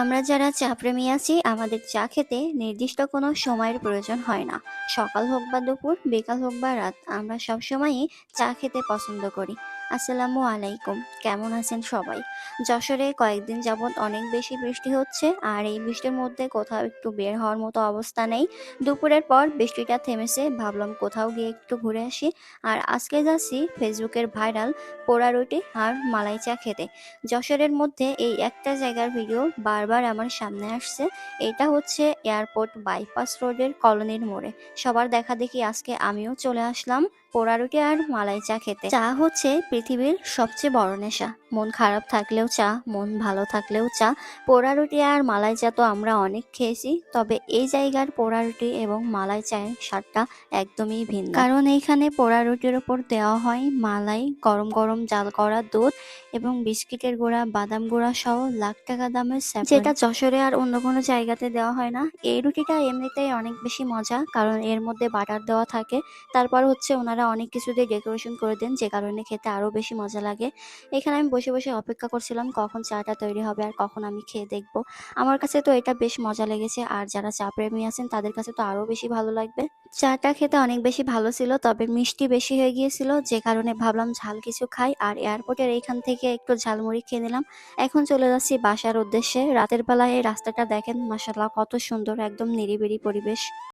আমরা যারা চা প্রেমী আছি, আমাদের চা খেতে নির্দিষ্ট কোনো সময়ের প্রয়োজন হয় না। সকাল হোক বা দুপুর, বিকাল হোক বা রাত, আমরা সবসময়ই চা খেতে পছন্দ করি। আসসালামু আলাইকুম। কেমন আছেন সবাই? যশোরে কয়েকদিন যাবৎ অনেক বেশি বৃষ্টি হচ্ছে আর এই বৃষ্টির মধ্যে কোথাও একটু বের হওয়ার মতো অবস্থা নেই। দুপুরের পর বৃষ্টিটা থেমেছে, ভাবলাম কোথাও গিয়ে একটু ঘুরে আসি। আর আজকে যাচ্ছি ফেসবুকের ভাইরাল পোড়া রুটি আর মালাই চা খেতে। যশোরের মধ্যে এই একটা জায়গার ভিডিও বারবার আমার সামনে আসছে। এটা হচ্ছে এয়ারপোর্ট বাইপাস রোডের কলোনির মোড়ে। সবার দেখা দেখি আজকে আমিও চলে আসলাম। পোড়া রুটি আর মালাই চা খেতে। চা হচ্ছে পৃথিবীর সবচেয়ে বড় নেশা। মন খারাপ থাকলেও চা, মন ভালো থাকলেও চা। পোড়া রুটি আর মালাই চা তো আমরা অনেক খেয়েছি, তবে এই জায়গার পোড়া রুটি এবং মালাই চায়ের স্বাদটা একদমই ভিন্ন। কারণ এইখানে পোড়া রুটির ওপর দেওয়া হয় মালাই, গরম গরম জাল করা দুধ এবং বিস্কিটের গুঁড়া, বাদাম গুঁড়া সহ লাখ টাকা দামের যেটা যশোরে আর অন্য কোনো জায়গাতে দেওয়া হয় না। এই রুটিটা এমনিতেই অনেক বেশি মজা, কারণ এর মধ্যে বাটার দেওয়া থাকে, তারপর হচ্ছে ওনারা অনেক কিছু দিয়ে ডেকোরেশন করে দেন, যে কারণে খেতে আরও বেশি মজা লাগে। এখানে আমি বসে বসে অপেক্ষা করছিলাম, কখন চাটা তৈরি হবে আর কখন আমি খেয়ে দেখব। আমার কাছে তো এটা বেশ মজা লেগেছে, আর যারা চা প্রেমী আছেন, তাদের কাছে তো আরও বেশি ভালো লাগবে। চাটা খেতে অনেক বেশি ভালো ছিল, তবে মিষ্টি বেশি হয়ে গিয়েছিল, যে কারণে ভাবলাম ঝাল কিছু খাই, আর এয়ারপোর্টের এইখান থেকে একটু ঝালমুড়ি খেয়ে নিলাম। এখন চলে যাচ্ছি বাসার উদ্দেশ্যে। রাতের বেলায় এই রাস্তাটা দেখেন মাসাল্লাহ কত সুন্দর, একদম নিরিবিড়ি পরিবেশ।